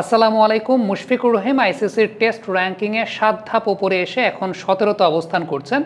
আসসালামু আলাইকুম, মুশফিকুর রহিম আইসিসির টেস্ট র্যাঙ্কিংয়ে সাত ধাপ ওপরে এসে এখন সতেরোতে অবস্থান করছেন।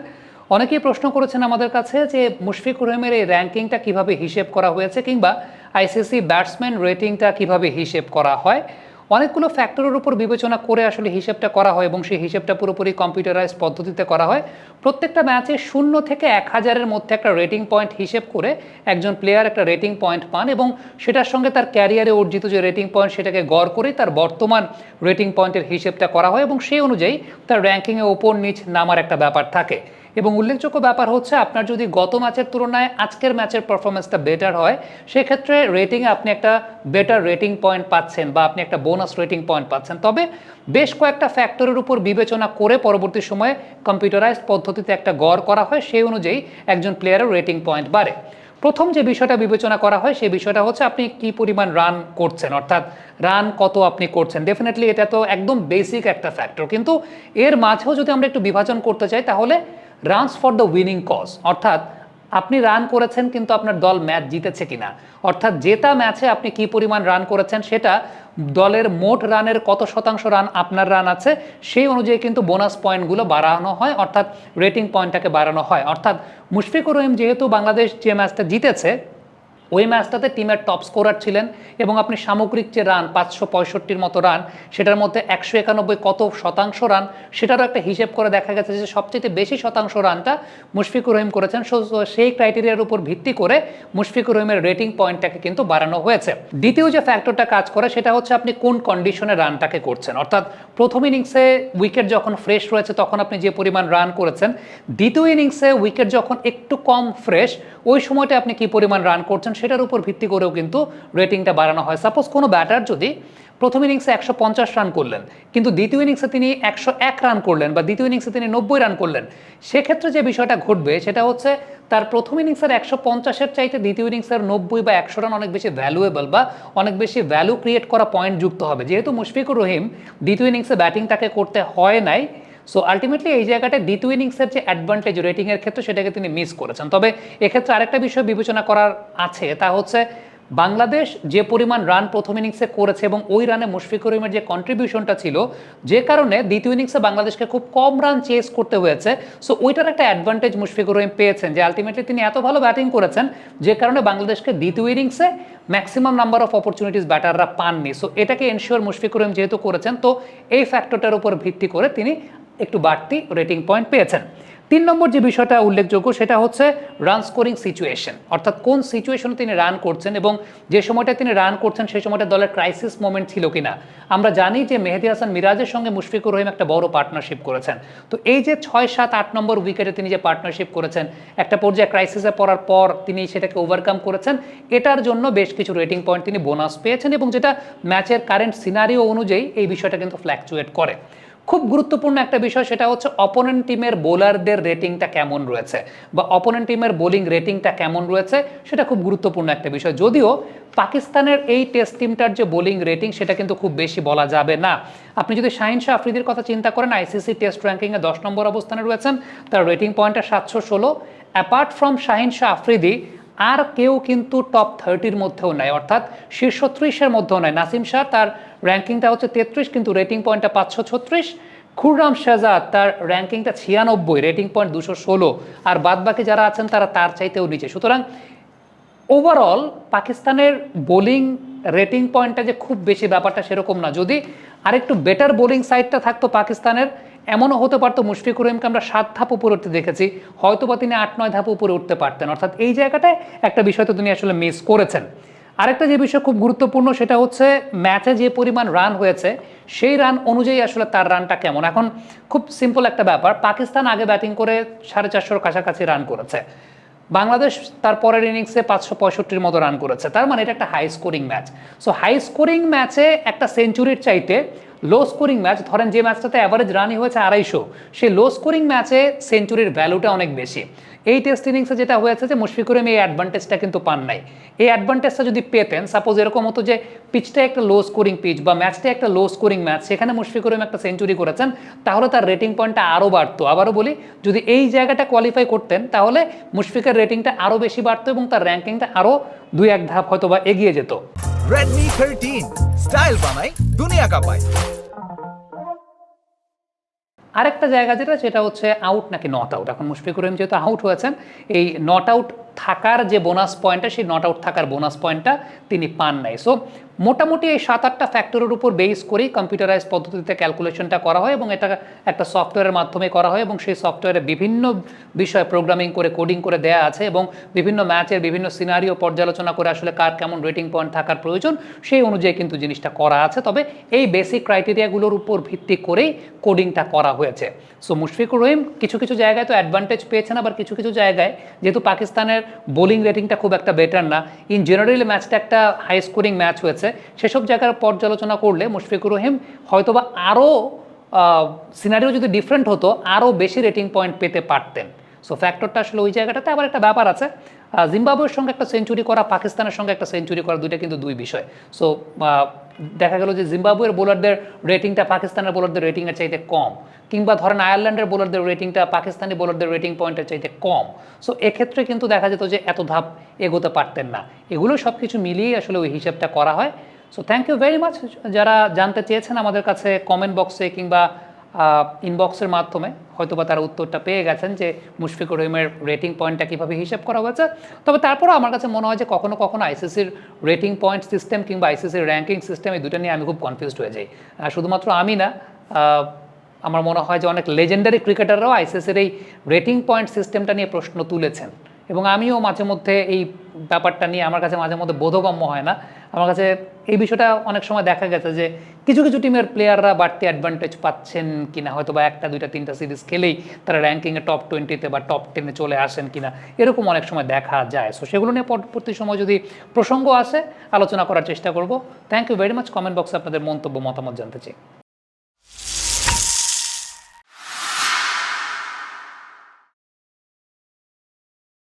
অনেকেই প্রশ্ন করেছেন আমাদের কাছে যে মুশফিকুর রহিমের এই র্যাঙ্কিংটা কীভাবে হিসেব করা হয়েছে কিংবা আইসিসি ব্যাটসম্যান রেটিংটা কীভাবে হিসেব করা হয়। অনেকগুলো ফ্যাক্টরের উপর বিবেচনা করে আসলে হিসেবটা করা হয় এবং সেই হিসেবটা পুরোপুরি কম্পিউটারাইজ পদ্ধতিতে করা হয়। প্রত্যেকটা ম্যাচে শূন্য থেকে এক হাজারের মধ্যে একটা রেটিং পয়েন্ট হিসেব করে একজন প্লেয়ার একটা রেটিং পয়েন্ট পান এবং সেটার সঙ্গে তার ক্যারিয়ারে অর্জিত যে রেটিং পয়েন্ট সেটাকে গড় করে তার বর্তমান রেটিং পয়েন্টের হিসেবটা করা হয় এবং সেই অনুযায়ী তার র্যাঙ্কিংয়ে ওপর নিচ নামার একটা ব্যাপার থাকে। এবং উল্লেখযোগ্য ব্যাপার হচ্ছে আপনার যদি গত ম্যাচের তুলনায় আজকের ম্যাচের পারফরমেন্সটা বেটার হয়, সেক্ষেত্রে রেটিংয়ে আপনি একটা বেটার রেটিং পয়েন্ট পাচ্ছেন বা আপনি একটা বোনাস রেটিং পয়েন্ট পাচ্ছেন। তবে বেশ কয়েকটা ফ্যাক্টরের উপর বিবেচনা করে পরবর্তী সময়ে কম্পিউটারাইজড পদ্ধতিতে একটা গড় করা হয়, সেই অনুযায়ী একজন প্লেয়ারের রেটিং পয়েন্ট বাড়ে। প্রথম যে বিষয়টা বিবেচনা করা হয়, সেই বিষয়টা হচ্ছে আপনি কি পরিমাণ রান করছেন, অর্থাৎ রান কত আপনি করছেন। ডেফিনেটলি এটা তো একদম বেসিক একটা ফ্যাক্টর কিন্তু এর মাঝেও যদি আমরা একটু বিভাজন করতে চাই, তাহলে runs for the winning cause অর্থাৎ আপনি রান করেছেন কিন্তু আপনার দল ম্যাচ জিতেছে কিনা। অর্থাৎ জেতা ম্যাচে আপনি কি পরিমাণ রান করেছেন সেটা দলের মোট রানের কত শতাংশ রান আপনার রান আছে, সেই অনুযায়ী কিন্তু বোনাস পয়েন্টগুলো বাড়ানো হয়, অর্থাৎ রেটিং পয়েন্টটাকে বাড়ানো হয়। অর্থাৎ মুশফিকুর রহিম যেহেতু বাংলাদেশ যে ম্যাচটা জিতেছে ওই ম্যাচটাতে টিমের টপ স্কোরার ছিলেন এবং আপনি সামগ্রিক যে রান পাঁচশো পঁয়ষট্টির মতো রান সেটার মধ্যে একশো একানব্বই কত শতাংশ রান সেটারও একটা হিসেব করে দেখা গেছে যে সবচেয়ে বেশি শতাংশ রানটা মুশফিকুর রহিম করেছেন। সেই ক্রাইটেরিয়ার উপর ভিত্তি করে মুশফিকুর রহিমের রেটিং পয়েন্টটাকে কিন্তু বাড়ানো হয়েছে। দ্বিতীয় যে ফ্যাক্টরটা কাজ করে, সেটা হচ্ছে আপনি কোন কন্ডিশনে রানটাকে করছেন। অর্থাৎ প্রথম ইনিংসে উইকেট যখন ফ্রেশ রয়েছে, তখন আপনি যে পরিমাণ রান করেছেন, দ্বিতীয় ইনিংসে উইকেট যখন একটু কম ফ্রেশ ওই সময়টা আপনি কি পরিমাণ রান করছেন সেটার উপর ভিত্তি করেও কিন্তু রেটিংটা বাড়ানো হয়। সাপোজ কোনো ব্যাটার যদি প্রথম ইনিংসে একশো পঞ্চাশ রান করলেন, কিন্তু দ্বিতীয় ইনিংসে তিনি একশো এক রান করলেন বা দ্বিতীয় ইনিংসে তিনি নব্বই রান করলেন, সেক্ষেত্রে যে বিষয়টা ঘটবে সেটা হচ্ছে তার প্রথম ইনিংসের একশো পঞ্চাশের চাইতে দ্বিতীয় ইনিংসের নব্বই বা একশো রান অনেক বেশি ভ্যালুয়েবল বা অনেক বেশি ভ্যালু ক্রিয়েট করা পয়েন্ট যুক্ত হবে। যেহেতু মুশফিকুর রহিম দ্বিতীয় ইনিংসে ব্যাটিংটাকে করতে হয় নাই সো আলটিমেটলি এই জায়গাটা দ্বিতীয় ইনিংসের যে অ্যাডভান্টেজ রেটিংয়ের ক্ষেত্রে সেটাকে তিনি মিস করেছেন। তবে এক্ষেত্রে আরেকটা বিষয় বিবেচনা করার আছে, তা হচ্ছে বাংলাদেশ যে পরিমাণ রান প্রথম ইনিংসে করেছে এবং ওই রানে মুশফিকুর রহিমের যে কন্ট্রিবিউশনটা ছিল, যে কারণে দ্বিতীয় ইনিংসে বাংলাদেশকে খুব কম রান চেস করতে হয়েছে। সো ওইটার একটা অ্যাডভান্টেজ মুশফিকুর রহিম পেয়েছেন যে আলটিমেটলি তিনি এত ভালো ব্যাটিং করেছেন, যে কারণে বাংলাদেশকে দ্বিতীয় ইনিংসে ম্যাক্সিমাম নাম্বার অফ অপরচুনিটিস ব্যাটাররা পাননি। সো এটাকে এনশিওর মুশফিকুর রহিম যেহেতু করেছেন, তো এই ফ্যাক্টরটার উপর ভিত্তি করে তিনি একটু বাড়তি রেটিং পয়েন্ট পেয়েছেন। তিন নম্বর যে বিষয়টা উল্লেখযোগ্য সেটা হচ্ছে রান স্কোরিং সিচুয়েশন অর্থাৎ কোন সিচুয়েশনে তিনি রান করছেন এবং যে সময়টা তিনি রান করছেন সেই সময়টা দলের ক্রাইসিস মোমেন্ট ছিল কিনা। আমরা জানি যে মেহেদি হাসান মিরাজের সঙ্গে মুশফিকুর রহিম একটা বড় পার্টনারশিপ করেছেন। তো এই যে ছয়, সাত, আট নম্বর উইকেটে তিনি যে পার্টনারশিপ করেছেন, একটা পর্যায়ে ক্রাইসিসে পড়ার পর তিনি সেটাকে ওভারকাম করেছেন, এটার জন্য বেশ কিছু রেটিং পয়েন্ট তিনি বোনাস পেয়েছেন এবং যেটা ম্যাচের কারেন্ট সিনারিও অনুযায়ী এই বিষয়টা কিন্তু ফ্ল্যাকচুয়েট করে। খুব গুরুত্বপূর্ণ একটা বিষয়, সেটা হচ্ছে অপোনেন্ট টিমের বোলারদের রেটিংটা কেমন রয়েছে? বা অপোনেন্ট টিমের বোলিং রেটিংটা কেমন রয়েছে? সেটা খুব গুরুত্বপূর্ণ একটা বিষয়। যদিও পাকিস্তানের এই টেস্ট টিমটার যে বোলিং রেটিং সেটা কিন্তু খুব বেশি বলা যাবে না। আপনি যদি শাহিন শাহ আফ্রিদির কথা চিন্তা করেন আইসিসি টেস্ট র্যাঙ্কিংয়ে দশ নম্বর অবস্থানে রয়েছেন, তার রেটিং পয়েন্টটা সাতশো ষোলো। অ্যাপার্ট ফ্রম শাহিন শাহ আফ্রিদি আর কেউ কিন্তু টপ থার্টির মধ্যেও নাই, অর্থাৎ শীর্ষ ত্রিশের মধ্যেও নাই। নাসিম শাহ তার র্যাঙ্কিংটা হচ্ছে তেত্রিশ, কিন্তু রেটিং পয়েন্টটা পাঁচশো ছত্রিশ। খুররাম শাহজাদ তার র্যাঙ্কিংটা ছিয়ানব্বই রেটিং পয়েন্ট দুশো ষোলো। আর বাদবাকি যারা আছেন, তারা তার চাইতেও নিচে। সুতরাং ওভারঅল পাকিস্তানের বোলিং রেটিং পয়েন্টটা যে খুব বেশি ব্যাপারটা সেরকম না। যদি আরেকটু বেটার বোলিং সাইডটা থাকতো পাকিস্তানের এমনও হতে পারতো মুশফিকুর রহিমকে আমরা সাত ধাপ উপরে উঠতে দেখেছি। হয়তো বা তিনি আট, নয় ধাপ উপরে উঠতে পারতেন। অর্থাৎ এই জায়গাটায় একটা বিষয় তো তিনি আসলে মিস করেছেন। আরেকটা যে বিষয় খুব গুরুত্বপূর্ণ সেটা হচ্ছে ম্যাচে যে পরিমাণ রান হয়েছে, সেই রান অনুযায়ী আসলে তার রানটা কেমন? এখন খুব সিম্পল একটা ব্যাপার। পাকিস্তান আগে ব্যাটিং করে সাড়ে চারশোর কাছাকাছি রান করেছে। বাংলাদেশ তার পরের ইনিংসে পাঁচশো পঁয়ষট্টির মতো রান করেছে। তার মানে এটা একটা high scoring match so high scoring ম্যাচে একটা সেঞ্চুরির চাইতে লো স্কোরিং ম্যাচ ধরেন যে ম্যাচটাতে অ্যাভারেজ রানই হয়েছে আড়াইশো, সেই লো স্কোরিং ম্যাচে সেঞ্চুরির ভ্যালুটা অনেক বেশি। এই টেস্ট ইনিংসে যেটা হয়েছে যে মুশফিকুর এই অ্যাডভান্টেজটা কিন্তু পান নাই। এই অ্যাডভান্টেজটা যদি পেতেন সাপোজ এরকম হতো যে পিচটা একটা লো স্কোরিং পিচ বা ম্যাচটা একটা লো স্কোরিং ম্যাচ সেখানে মুশফিকুর রহিম একটা সেঞ্চুরি করেছেন, তাহলে তার রেটিং পয়েন্টটা আরও বাড়তো। আবারও বলি, যদি এই জায়গাটা কোয়ালিফাই করতেন, তাহলে মুশফিকের রেটিংটা আরও বেশি বাড়তো এবং তার র্যাঙ্কিংটা আরও দুই এক ধাপ হয়তো বা এগিয়ে যেত। Redmi 13 স্টাইল বানাই, দুনিয়া পাই আরেকটা জায়গা যেটা, সেটা হচ্ছে আউট নাকি নট আউট এখন মুশফিকুর রহিম যেহেতু আউট হয়েছেন, এই নট আউট থাকার যে বোনাস পয়েন্টটা সেই নট আউট থাকার বোনাস পয়েন্টটা তিনি পান নাই। সো মোটামুটি এই সাত আটটা ফ্যাক্টরের উপর বেস করেই কম্পিউটারাইজ পদ্ধতিতে ক্যালকুলেশনটা করা হয় এবং এটা একটা সফটওয়্যারের মাধ্যমে করা হয় এবং সেই সফটওয়্যারে বিভিন্ন বিষয় প্রোগ্রামিং করে কোডিং করে দেয়া আছে এবং বিভিন্ন ম্যাচের বিভিন্ন সিনারিও পর্যালোচনা করে আসলে কার কেমন রেটিং পয়েন্ট থাকার প্রয়োজন, সেই অনুযায়ী কিন্তু জিনিসটা করা আছে। তবে এই বেসিক ক্রাইটেরিয়াগুলোর উপর ভিত্তি করেই কোডিংটা করা হয়েছে। সো মুশফিকুর রহিম কিছু কিছু জায়গায় তো অ্যাডভান্টেজ পেয়েছেন, আবার কিছু কিছু জায়গায় যেহেতু পাকিস্তানের বোলিং রেটিংটা খুব একটা বেটার না। ইন জেনারেল ম্যাচটা একটা হাই স্কোরিং ম্যাচ হয়েছে। সেসব জায়গার পর্যালোচনা করলে মুশফিকুর রহিম হয়তোবা আরও সিনারিও যদি ডিফারেন্ট হতো আরও বেশি রেটিং পয়েন্ট পেতে পারতেন। সো ফ্যাক্টরটা আসলে ওই জায়গাটাতে আবার একটা ব্যাপার আছে। জিম্বাবুয়ের সঙ্গে একটা সেঞ্চুরি করা, পাকিস্তানের সঙ্গে একটা সেঞ্চুরি করা, দুইটা কিন্তু দুই বিষয়। সো দেখা গেল যে জিম্বাবুয়ের বোলারদের রেটিংটা পাকিস্তানের বোলারদের রেটিংয়ের চাইতে কম, কিংবা ধরেন আয়ারল্যান্ডের বোলারদের রেটিংটা পাকিস্তানি বোলারদের রেটিং পয়েন্টের চাইতে কম। সো এক্ষেত্রে কিন্তু দেখা যেত যে এত ধাপ এগোতে পারতেন না। এগুলো সব কিছু মিলিয়েই আসলে ওই হিসাবটা করা হয়। So thank you very much যারা জানতে চেয়েছেন আমাদের কাছে কমেন্ট বক্সে কিংবা ইনবক্সের মাধ্যমে হয়তোবা তারা উত্তরটা পেয়ে গেছেন যে মুশফিকুর রহিমের রেটিং পয়েন্টটা কীভাবে হিসাব করা হয়েছে। তবে তারপরেও আমার কাছে মনে হয় যে কখনো কখনো আইসিসির রেটিং পয়েন্ট সিস্টেম কিংবা আইসিসির র্যাঙ্কিং সিস্টেম এই দুটো নিয়ে আমি খুব কনফিউজড হয়ে যাই। শুধুমাত্র আমি না আমার মনে হয় যে অনেক লেজেন্ডারি ক্রিকেটাররাও আইসিসির এই রেটিং পয়েন্ট সিস্টেমটা নিয়ে প্রশ্ন তুলেছেন। এবং আমিও মাঝে মধ্যে এই ব্যাপারটা নিয়ে আমার কাছে মাঝে মধ্যে বোধগম্য হয় না। আমার কাছে এই বিষয়টা অনেক সময় দেখা গেছে যে কিছু কিছু টিমের প্লেয়াররা বাড়তি অ্যাডভান্টেজ পাচ্ছেন কিনা, হয়তো বা একটা, দুইটা, তিনটা সিরিজ খেলেই তারা র্যাঙ্কিংয়ে টপ টোয়েন্টিতে বা টপ টেনে চলে আসেন কিনা, এরকম অনেক সময় দেখা যায়। সো সেগুলো নিয়ে পরবর্তী সময় যদি প্রসঙ্গ আসে, আলোচনা করার চেষ্টা করব। Thank you very much comment বক্সে আপনাদের মন্তব্য, মতামত জানতে চাই।